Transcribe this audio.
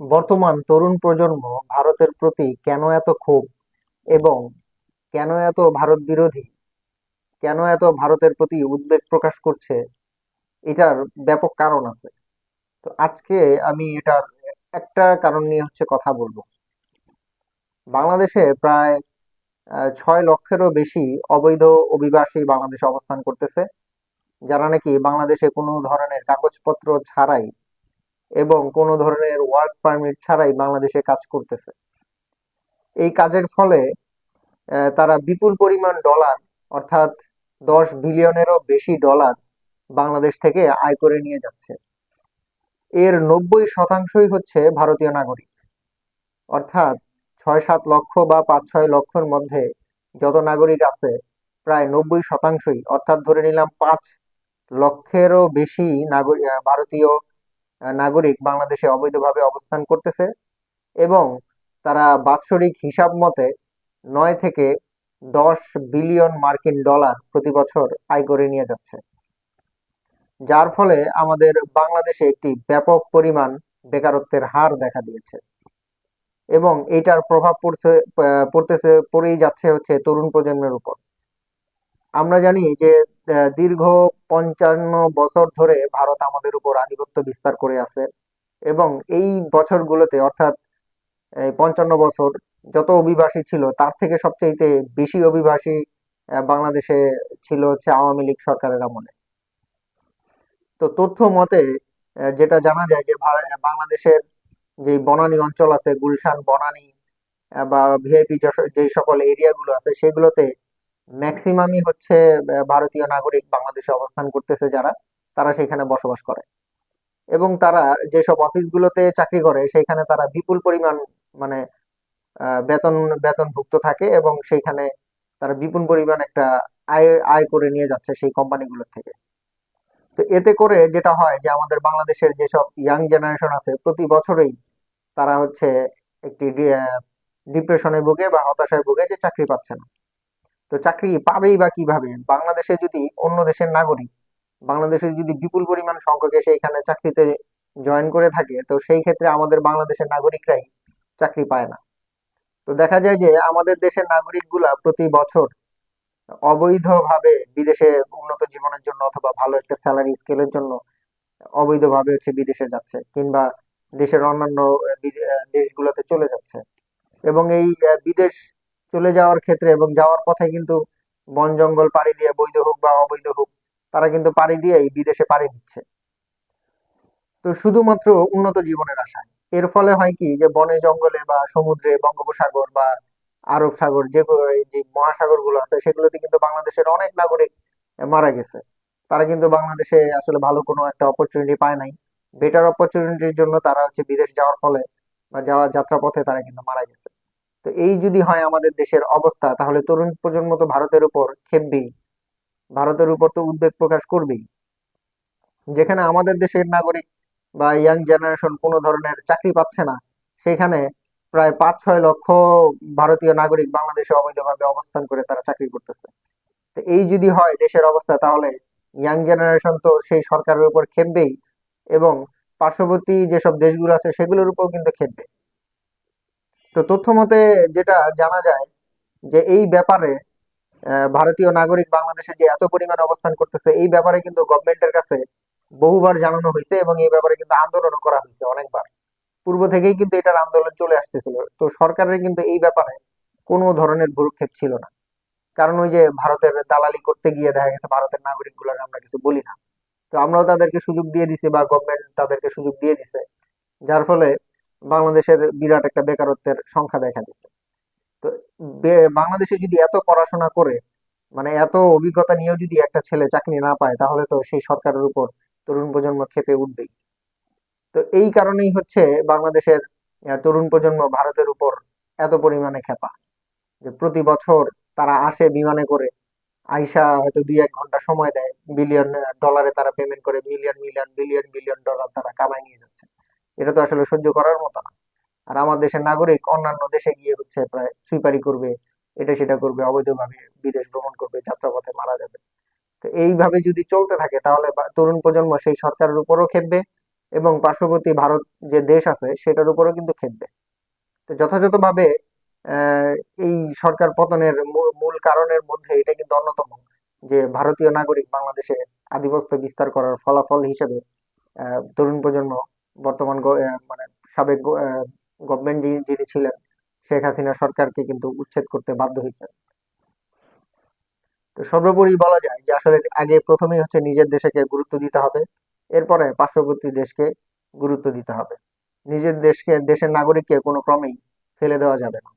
বর্তমান তরুণ প্রজন্ম ভারতের প্রতি কেন এত ক্ষোভ এবং কেন এত ভারত বিরোধী? কেন এত ভারতের প্রতি উদ্বেগ প্রকাশ করছে? এটার ব্যাপক কারণ আছে। তো আজকে আমি এটার একটা কারণ নিয়ে হচ্ছে কথা বলব। বাংলাদেশে প্রায় ছয় লক্ষেরও বেশি অবৈধ অভিবাসী বাংলাদেশে অবস্থান করতেছে, যারা নাকি বাংলাদেশে কোনো ধরনের কাগজপত্র ছাড়াই এবং কোনো ধরনের ওয়ার্ক পারমিট ছাড়াই বাংলাদেশে কাজ করতেছে। এই কাজের ফলে তারা বিপুল পরিমাণ ডলার অর্থাৎ দশ বিলিয়নেরও বেশি ডলার বাংলাদেশ থেকে আয় করে নিয়ে যাচ্ছে। এর নব্বই শতাংশই হচ্ছে ভারতীয় নাগরিক। অর্থাৎ ছয় সাত লক্ষ বা পাঁচ ছয় লক্ষের মধ্যে যত নাগরিক আছে, প্রায় নব্বই শতাংশই, অর্থাৎ ধরে নিলাম পাঁচ লক্ষেরও বেশি নাগরিক ভারতীয় নাগরিক বাংলাদেশে অবৈধভাবে অবস্থান করতেছে এবং তারা বাৎসরিক হিসাব মতে নয় থেকে দশ বিলিয়ন মার্কিন ডলার প্রতি বছর আয় করে নিয়ে যাচ্ছে। যার ফলে আমাদের বাংলাদেশে একটি ব্যাপক পরিমাণ বেকারত্বের হার দেখা দিয়েছে এবং এটার প্রভাব পড়ছে পড়তেছে, পড়েই যাচ্ছে হচ্ছে তরুণ প্রজন্মের উপর। আমরা জানি যে দীর্ঘ পঞ্চান্ন বছর ধরে ভারত আমাদের উপর আধিপত্য বিস্তার করে আছে এবং এই বছরগুলোতে অর্থাৎ পঞ্চান্ন বছর যত অভিবাসী ছিল, তার থেকে সবচেয়ে বেশি অভিবাসী বাংলাদেশে ছিল হচ্ছে আওয়ামী লীগ সরকারের আমলে। তো তথ্য মতে যেটা জানা যায় যে বাংলাদেশের যে বনানী অঞ্চল আছে, গুলশান, বনানী বা ভিআইপি যে সকল এরিয়াগুলো আছে, সেগুলোতে ম্যাক্সিমামই হচ্ছে ভারতীয় নাগরিক বাংলাদেশে অবস্থান করতেছে যারা তারা সেখানে বসবাস করে। এবং তারা যেসব অফিসগুলোতে চাকরি করে সেখানে তারা বিপুল পরিমাণ মানে আহ, বেতন বেতনভুক্ত থাকে এবং সেইখানে তারা বিপুল পরিমাণ একটা আয় আয় করে নিয়ে যাচ্ছে সেই কোম্পানিগুলো থেকে। তো এতে করে যেটা হয় যে আমাদের বাংলাদেশের যেসব ইয়াং জেনারেশন আছে প্রতি বছরেই তারা হচ্ছে একটি ডিপ্রেশনে ভুগে বা হতাশায় ভুগে যে চাকরি পাচ্ছে না। তো চাকরি পাবেই বা কীভাবে? বাংলাদেশে যদি অন্য দেশের নাগরিক, বাংলাদেশে যদি বিপুল পরিমাণ সংখ্যক এসে এখানে চাকরিতে জয়েন করে থাকে, তো সেই ক্ষেত্রে আমাদের বাংলাদেশের নাগরিকরাই চাকরি পায় না। তো দেখা যায় যে আমাদের দেশের নাগরিকগুলা প্রতি বছর অবৈধভাবে বিদেশে উন্নত জীবনের জন্য অথবা ভালো একটা স্যালারি স্কেলের জন্য অবৈধভাবে হচ্ছে বিদেশে যাচ্ছে কিংবা দেশের অন্যান্য দেশগুলোতে চলে যাচ্ছে। এবং এই বিদেশ চলে যাওয়ার ক্ষেত্রে এবং যাওয়ার পথে কিন্তু বন জঙ্গল পাড়ি দিয়ে বৈধ হোক বা অবৈধ হোক, তারা কিন্তু পাড়ি দিয়ে বিদেশে পাড়ি দিচ্ছে। তো শুধুমাত্র উন্নত জীবনের আশায়। এর ফলে হয় কি যে বনে জঙ্গলে বা সমুদ্রে বঙ্গোপসাগর বা আরব সাগর, যে যে মহাসাগরগুলো আছে, সেগুলোতে কিন্তু বাংলাদেশের অনেক নাগরিক মারা গেছে। তারা কিন্তু বাংলাদেশে আসলে ভালো কোনো একটা অপরচুনিটি পায় নাই। বেটার অপরচুনিটির জন্য তারা হচ্ছে বিদেশ যাওয়ার ফলে বা যাওয়ার যাত্রাপথে তারা কিন্তু মারা গেছে। তো এই যদি হয় আমাদের দেশের অবস্থা, তাহলে তরুণ প্রজন্ম তো ভারতের উপর খেপবেই। ভারতের উপর তো উদ্বেগ প্রকাশ করবেই। যেখানে আমাদের দেশের নাগরিক বা ইয়াং জেনারেশন কোনো ধরনের চাকরি পাচ্ছে না, সেখানে প্রায় পাঁচ ছয় লক্ষ ভারতীয় নাগরিক বাংলাদেশে অবৈধভাবে অবস্থান করে তারা চাকরি করতেছে। তো এই যদি হয় দেশের অবস্থা, তাহলে ইয়াং জেনারেশন তো সেই সরকারের উপর খেপবেই এবং পার্শ্ববর্তী যেসব দেশগুলো আছে, সেগুলোর উপর কিন্তু খেপবে। তো তথ্য মতে যেটা জানা যায় যে এই ব্যাপারে ভারতীয় নাগরিক বাংলাদেশে যে এত পরিমাণ অবস্থান করতেছে, এই ব্যাপারে কিন্তু গভর্নমেন্টের কাছে বহুবার জানানো হয়েছে এবং এই ব্যাপারে কিন্তু আন্দোলনও করা হয়েছে অনেকবার। পূর্ব থেকেই কিন্তু এটার আন্দোলন চলে আসতেছিল। তো সরকারের কিন্তু এই ব্যাপারে কোনো ধরনের ভ্রুক্ষেপ ছিল না। কারণ ওই যে ভারতের দালালি করতে গিয়ে দেখা গেছে ভারতের নাগরিকগুলার আমরা কিছু বলি না। তো আমরাও তাদেরকে সুযোগ দিয়ে দিছি বা গভর্নমেন্ট তাদেরকে সুযোগ দিয়ে দিছে। যার ফলে বাংলাদেশের বিরাট একটা বেকারত্বের সংখ্যা দেখা দিচ্ছে। তো বাংলাদেশে যদি এত পড়াশোনা করে মানে এত অভিজ্ঞতা নিয়েও যদি একটা ছেলে চাকরি না পায়, তাহলে তো সেই সরকারের উপর তরুণ প্রজন্ম ক্ষেপে উঠবেই। তো এই কারণেই হচ্ছে বাংলাদেশের তরুণ প্রজন্ম ভারতের উপর এত পরিমাণে খেপা যে প্রতি বছর তারা আসে বিমানে করে, আইসা হয়তো দুই এক ঘণ্টা সময় দেয়, বিলিয়ন ডলারে তারা পেমেন্ট করে million million billion billion dollar তারা কামাই নিয়ে যাচ্ছে। এটা তো আসলে সহ্য করার মতো না। আর আমার দেশের নাগরিক অন্যান্য দেশে গিয়ে হচ্ছে প্রায় সুইপারি করবে, এটা সেটা করবে, অবৈধভাবে বিদেশ ভ্রমণ করবে, যাত্রাপথে মারা যাবে। তো এইভাবে যদি চলতে থাকে, তাহলে তরুণ প্রজন্ম সেই সরকারের উপরও খেপবে এবং পার্শ্ববর্তী ভারত যে দেশ আছে, সেটার উপরেও কিন্তু খেপবে। তো যথাযথভাবে এই সরকার পতনের মূল কারণের মধ্যে এটা কিন্তু অন্যতম, যে ভারতীয় নাগরিক বাংলাদেশে আধিপত্য বিস্তার করার ফলাফল হিসেবে তরুণ প্রজন্ম বর্তমান মানে সাবেক গভর্নমেন্ট যিনি ছিলেন, শেখ হাসিনা সরকারকে কিন্তু উচ্ছেদ করতে বাধ্য হয়েছে। তো সর্বোপরি বলা যায় যে আসলে আগে প্রথমেই হচ্ছে নিজের দেশকে গুরুত্ব দিতে হবে, এরপরে পার্শ্ববর্তী দেশকে গুরুত্ব দিতে হবে। নিজের দেশকে, দেশের নাগরিককে কোনো ক্রমেই ফেলে দেওয়া যাবে না।